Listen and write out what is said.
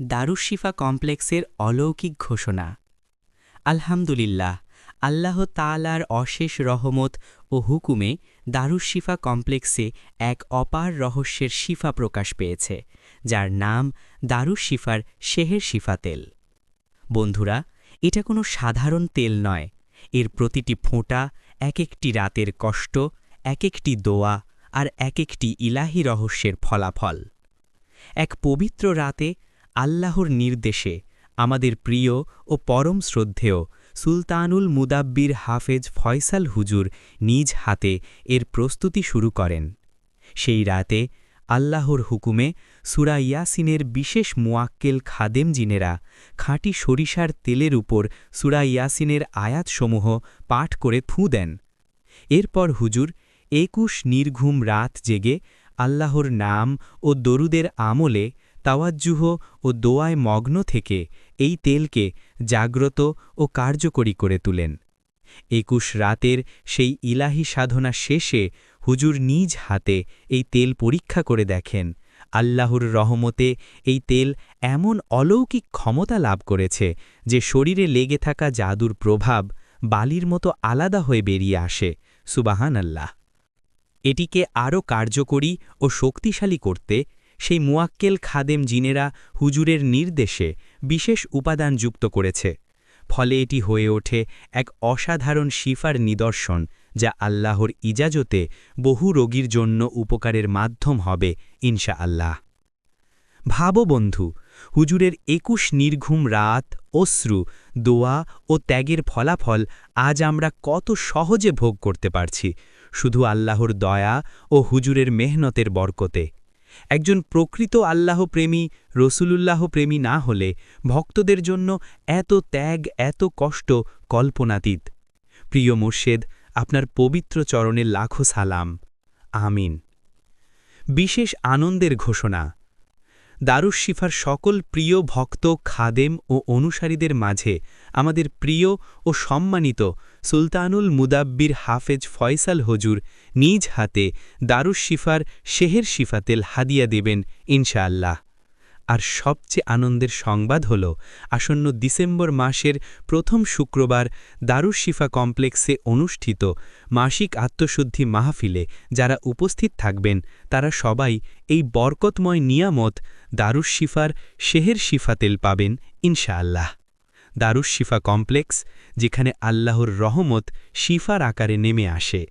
দারুশিফা কমপ্লেক্সের অলৌকিক ঘোষণা। আলহামদুলিল্লাহ, আল্লাহ তালার অশেষ রহমত ও হুকুমে দারুশিফা কমপ্লেক্সে এক অপার রহস্যের শিফা প্রকাশ পেয়েছে, যার নাম দারুশিফার শেহের শিফা তেল। বন্ধুরা, এটা কোনো সাধারণ তেল নয়। এর প্রতিটি ফোঁটা এক একটি রাতের কষ্ট, এক একটি দোয়া আর এক একটি ইলাহি রহস্যের ফলাফল। এক পবিত্র রাতে আল্লাহর নির্দেশে, আমাদের প্রিয় ও পরম শ্রদ্ধেয় সুলতানুল মুদাব্বির হাফেজ ফয়সাল হুজুর নিজ হাতে এর প্রস্তুতি শুরু করেন। সেই রাতে আল্লাহর হুকুমে সুরা ইয়াসিনের বিশেষ মুয়াক্কেল খাদেম জিনেরা খাঁটি সরিষার তেলের উপর সুরা ইয়াসিনের আয়াতসমূহ পাঠ করে ফু দেন। এরপর হুজুর একুশ নির্ঘুম রাত জেগে আল্লাহর নাম ও দরুদের আমলে তাওয়াজ্জুহ ও দোয়ায় মগ্ন থেকে এই তেলকে জাগ্রত ও কার্যকরী করে তুলেন। একুশ রাতের সেই ইলাহি সাধনা শেষে হুজুর নিজ হাতে এই তেল পরীক্ষা করে দেখেন। আল্লাহর রহমতে এই তেল এমন অলৌকিক ক্ষমতা লাভ করেছে যে শরীরে লেগে থাকা জাদুর প্রভাব বালির মতো আলাদা হয়ে বেরিয়ে আসে। সুবাহান আল্লাহ এটিকে আরও কার্যকরী ও শক্তিশালী করতে সেই মুয়াক্কেল খাদেম জিনেরা হুজুরের নির্দেশে বিশেষ উপাদান যুক্ত করেছে। ফলে এটি হয়ে ওঠে এক অসাধারণ শিফার নিদর্শন যা আল্লাহর ইজাজতে বহু রোগীর জন্য উপকারের মাধ্যম হবে ইনশা আল্লাহ ভাবো বন্ধু, হুজুরের একুশ নির্ঘুম রাত, অশ্রু, দোয়া ও ত্যাগের ফলাফল আজ আমরা কত সহজে ভোগ করতে পারছি। শুধু আল্লাহর দয়া ও হুজুরের মেহনতের বরকতে। একজন প্রকৃত আল্লাহ প্রেমী রসুলুল্লাহ প্রেমী না হলে ভক্তদের জন্য এত ত্যাগ, এত কষ্ট কল্পনাতীত। প্রিয় মোর্শেদ, আপনার পবিত্র চরণে লাখো সালাম। আমিন। বিশেষ আনন্দের ঘোষণা। দারুশিফার সকল প্রিয় ভক্ত, খাদেম ও অনুসারীদের মাঝে আমাদের প্রিয় ও সম্মানিত সুলতানুল মুদাব্বির হাফেজ ফয়সাল হজুর নিজ হাতে দারুশিফার শেহের শিফাতেল হাদিয়া দেবেন, ইনশাআল্লাহ। আর সবচেয়ে আনন্দের সংবাদ হল, আসন্ন ডিসেম্বর মাসের প্রথম শুক্রবার দারুশিফা কমপ্লেক্সে অনুষ্ঠিত মাসিক আত্মশুদ্ধি মাহফিলে যারা উপস্থিত থাকবেন, তারা সবাই এই বরকতময় নিয়ামত দারুশিফার শেহের শিফাতেল পাবেন, ইনশাআল্লাহ। দারুশিফা কমপ্লেক্স, যেখানে আল্লাহর রহমত শিফার আকারে নেমে আসে।